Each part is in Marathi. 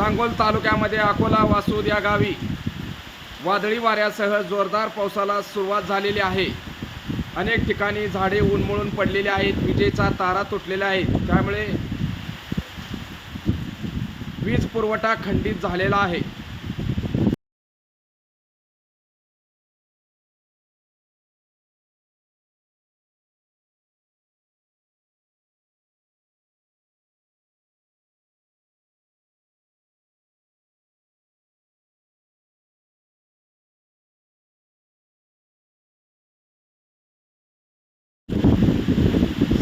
सांगोल तालुक्यामध्ये अकोला वासूद या गावी वादळी वाऱ्यासह जोरदार पावसाला सुरुवात झालेली आहे. अनेक ठिकाणी झाडे उन्मळून पडलेली आहेत विजेचा तारा तुटलेल्या आहेत त्यामुळे वीज पुरवठा खंडित झालेला आहे.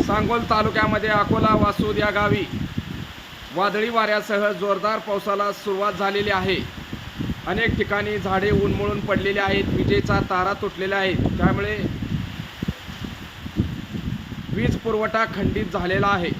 सांगोल तालुक्यामध्ये अकोला वासूद या गावी वादळी वाऱ्यासह जोरदार पावसाला सुरुवात झालेली आहे. अनेक ठिकाणी झाडे उन्मळून पडलेली आहेत विजेचा तारा तुटलेल्या आहेत त्यामुळे वीज पुरवठा खंडित झालेला आहे.